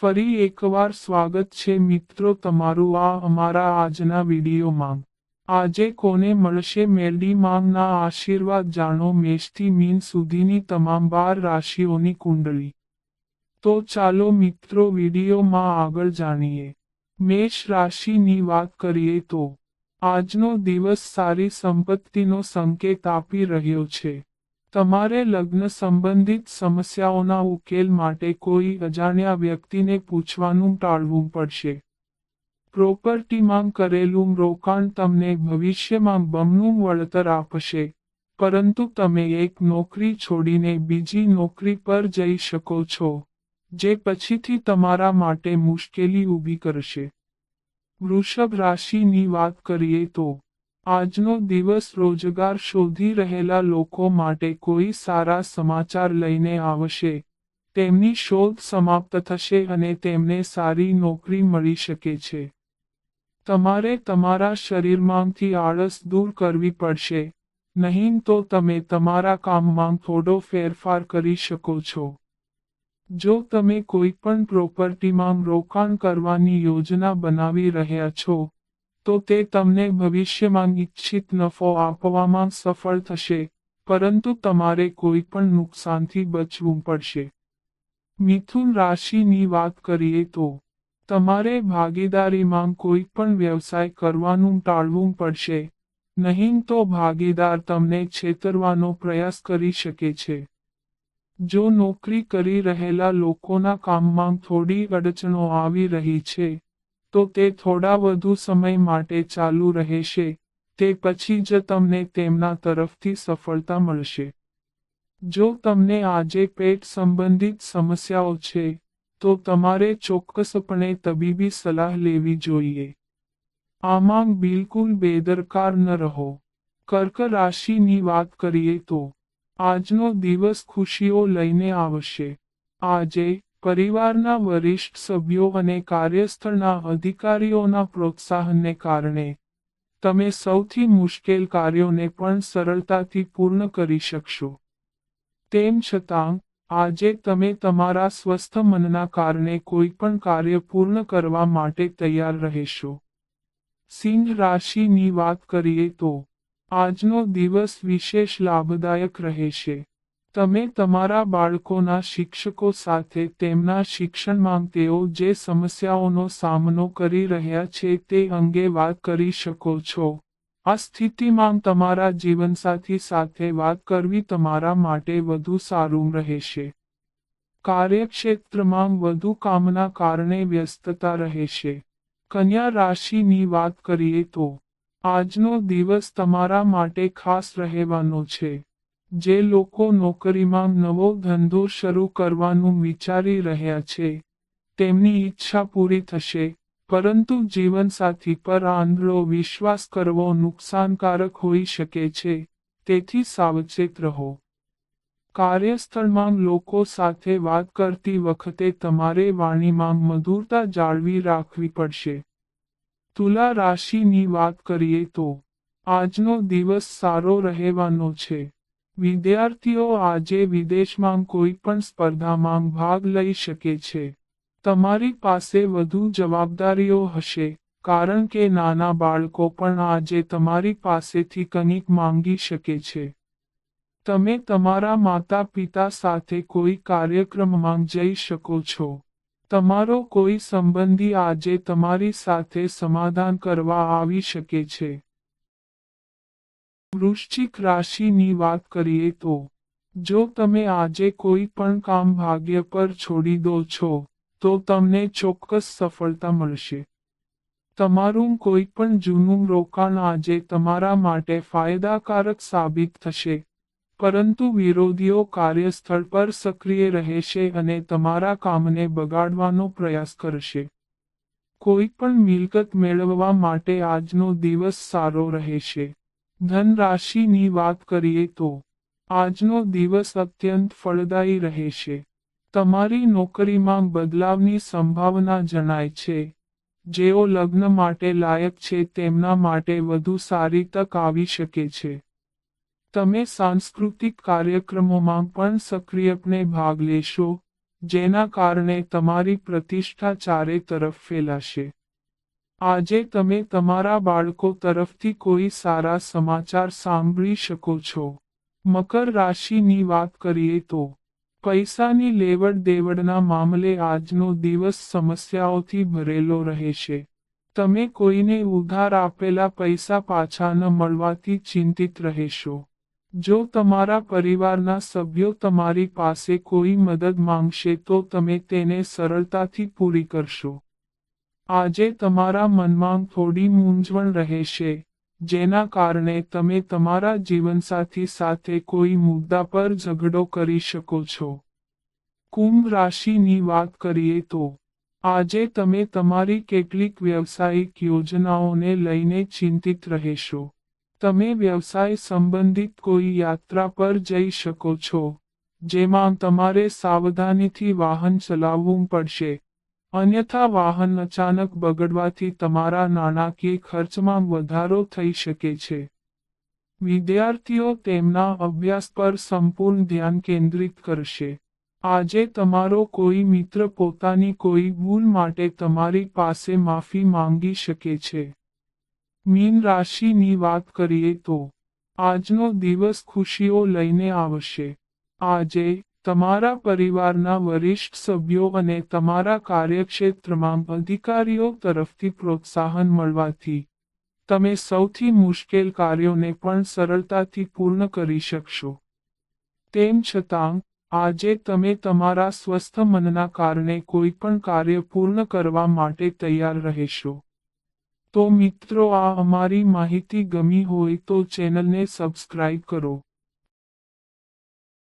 ફરી એકવાર સ્વાગત છે મિત્રો તમારું આ અમારા આજના વિડીયોમાં. આજે કોને મળશે મેલડી માંગના આશીર્વાદ જાણો મેષથી મીન સુધીની તમામ બાર રાશિઓની કુંડળી. તો ચાલો મિત્રો વિડીયોમાં આગળ જાણીએ. મેષ રાશિની વાત કરીએ તો, આજનો દિવસ સારી સંપત્તિનો સંકેત આપી રહ્યો છે. તમારે લગ્ન સંબંધિત સમસ્યાઓના ઉકેલ માટે કોઈ અજાણ્યા વ્યક્તિને પૂછવાનું ટાળવું પડશે. પ્રોપર્ટીમાં કરેલું રોકાણ તમને ભવિષ્યમાં બમણું વળતર આપશે, પરંતુ તમે એક નોકરી છોડીને બીજી નોકરી પર જઈ શકો છો, જે પછીથી તમારા માટે મુશ્કેલી ઊભી કરશે. વૃષભ રાશિની વાત કરીએ તો આજનો દિવસ રોજગાર શોધી રહેલા લોકો માટે કોઈ સારા સમાચાર લઈને આવશે. તેમની શોધ સમાપ્ત થશે અને તેમને સારી નોકરી મળી શકે છે. તમારે તમારા શરીરમાંથી આળસ દૂર કરવી પડશે. નહીં તો તમે તમારા કામમાં થોડો ફેરફાર કરી શકો છો. જો તમે કોઈ પણ પ્રોપર્ટીમાં રોકાણ કરવાની યોજના બનાવી રહ્યા છો તો તે તમને ભવિષ્યમાં ઇચ્છિત નફો આપવામાં સફળ થશે, પરંતુ તમારે કોઈ પણ નુકસાનથી બચવું પડશે. મિથુન રાશિની વાત કરીએ તો, તમારે ભાગીદારીમાં કોઈ પણ વ્યવસાય કરવાનું ટાળવું પડશે, નહીં તો ભાગીદાર તમને છેતરવાનો પ્રયાસ કરી શકે છે. જો નોકરી કરી રહેલા લોકોના કામમાં થોડી અડચણો આવી રહી છે તો તે થોડા વધુ સમય માટે ચાલુ રહેશે, તે પછી જ તમને તેમના તરફથી સફળતા મળશે. જો તમને આજે પેટ સંબંધિત સમસ્યાઓ છે, તો તમારે ચોક્કસપણે તબીબી સલાહ લેવી જોઈએ. આમાં બિલકુલ બેદરકાર ન રહો. કર્ક રાશિની વાત કરીએ તો, આજનો દિવસ ખુશીઓ લઈને આવશે. આજે પરિવારના વરિષ્ઠ સભ્યો અને કાર્યસ્થળના અધિકારીઓના પ્રોત્સાહનને કારણે, તમે સૌથી મુશ્કેલ કાર્યોને પણ સરળતાથી પૂર્ણ કરી શકશો. તેમ છતાં, આજે તમે તમારા સ્વસ્થ મનના કારણે કોઈ પણ કાર્ય પૂર્ણ કરવા માટે તૈયાર રહેશો. સિંહ રાશિની વાત કરીએ તો, આજનો દિવસ વિશેષ લાભદાયક રહેશે. તમે તમારા બાળકોના શિક્ષકો સાથે તેમના શિક્ષણમાં તેઓ જે સમસ્યાઓનો સામનો કરી રહ્યા છે તે અંગે વાત કરી શકો છો. આ સ્થિતિમાં તમારા જીવનસાથી સાથે વાત કરવી તમારા માટે વધુ સારું રહેશે. કાર્યક્ષેત્રમાં વધુ કામના કારણે વ્યસ્તતા રહેશે. કન્યા રાશિની વાત કરીએ તો, આજનો દિવસ તમારા માટે ખાસ રહેવાનો છે. જે લોકો નોકરીમાં નવો ધંધો શરૂ કરવાનું વિચારી રહ્યા છે, તેમની ઈચ્છા પૂરી થશે, પરંતુ જીવનસાથી પર આંધળો વિશ્વાસ કરવો નુકસાનકારક હોઈ શકે છે, તેથી સાવચેત રહો. કાર્યસ્થળમાં લોકો સાથે વાત કરતી વખતે તમારે વાણીમાં મધુરતા જાળવી રાખવી પડશે. તુલા રાશિની વાત કરીએ તો, આજનો દિવસ સારો રહેવાનો છે. વિદ્યાર્થીઓ આજે વિદેશમાં કોઈ પણ સ્પર્ધામાં ભાગ લઈ શકે છે. તમારી પાસે વધુ જવાબદારીઓ હશે, કારણ કે નાના બાળકો પણ આજે તમારી પાસેથી કંઈક માંગી શકે છે. તમે તમારા માતા પિતા સાથે કોઈ કાર્યક્રમમાં જઈ શકો છો. તમારો કોઈ સંબંધી આજે તમારી સાથે સમાધાન કરવા આવી શકે છે. વૃશ્ચિક રાશિની વાત કરીએ તો, જો તમે આજે કોઈ પણ કામ ભાગ્ય પર છોડી દો છો, તો તમને ચોક્કસ સફળતા મળશે. તમારું કોઈ પણ જૂનું રોકાણ આજે તમારા માટે ફાયદાકારક સાબિત થશે, પરંતુ વિરોધીઓ કાર્યસ્થળ પર સક્રિય રહેશે અને તમારા કામને બગાડવાનો પ્રયાસ કરશે. કોઈ પણ મિલકત મેળવવા માટે આજનો દિવસ સારો રહેશે. ધનરાશિની વાત કરીએ તો આજનો દિવસ અત્યંત ફળદાયી રહેશે તમારી નોકરીમાં બદલાવની સંભાવના જણાય છે. જેઓ લગ્ન માટે લાયક છે તેમના માટે વધુ સારી તક આવી શકે છે. તમે સાંસ્કૃતિક કાર્યક્રમોમાં પણ સક્રિયપણે ભાગ લેશો, જેના કારણે તમારી પ્રતિષ્ઠા ચારે તરફ ફેલાશે. આજે તમે તમારા બાળકો તરફથી કોઈ સારા સમાચાર સાંભળી શકો છો. મકર રાશિની વાત કરીએ તો, પૈસાની લેવડ દેવડના મામલે આજનો દિવસ સમસ્યાઓથી ભરેલો રહેશે. તમે કોઈને ઉધાર આપેલા પૈસા પાછા ન મળવાથી ચિંતિત રહેશો. જો તમારા પરિવારના સભ્યો તમારી પાસે કોઈ મદદ માંગશે તો તમે તેને સરળતાથી પૂરી કરશો. આજે તમારા મનમાં થોડી મૂંઝવણ રહેશે, જેના કારણે તમે તમારા જીવનસાથી સાથે કોઈ મુદ્દા પર ઝઘડો કરી શકો છો. કુંભ રાશિની વાત કરીએ તો, આજે તમે તમારી કેટલીક વ્યવસાયિક યોજનાઓને લઈને ચિંતિત રહેશો. તમે વ્યવસાય સંબંધિત કોઈ યાત્રા પર જઈ શકો છો, જેમાં તમારે સાવધાનીથી વાહન ચલાવવું પડશે. અન્યથા વાહન અચાનક બગડવાથી તમારા નાણાકીય ખર્ચમાં વધારો થઈ શકે છે. વિદ્યાર્થીઓ તેમના અભ્યાસ પર સંપૂર્ણ ધ્યાન કેન્દ્રિત કરશે. આજે તમારો કોઈ મિત્ર પોતાની કોઈ ભૂલ માટે તમારી પાસે માફી માંગી શકે છે. મીન રાશિની વાત કરીએ તો, આજનો દિવસ ખુશીઓ લઈને આવશે. આજે તમારા પરિવારના વરિષ્ઠ સભ્યો અને તમારા કાર્યક્ષેત્રમાં અધિકારીઓ તરફથી પ્રોત્સાહન મળવાથી, તમે સૌથી મુશ્કેલ કાર્યોને પણ સરળતાથી પૂર્ણ કરી શકશો. તેમ છતાં, આજે તમે તમારા સ્વસ્થ મનના કારણે કોઈ પણ કાર્ય પૂર્ણ કરવા માટે તૈયાર રહેશો. તો મિત્રો, આ અમારી માહિતી ગમી હોય તો ચેનલને સબસ્ક્રાઇબ કરો.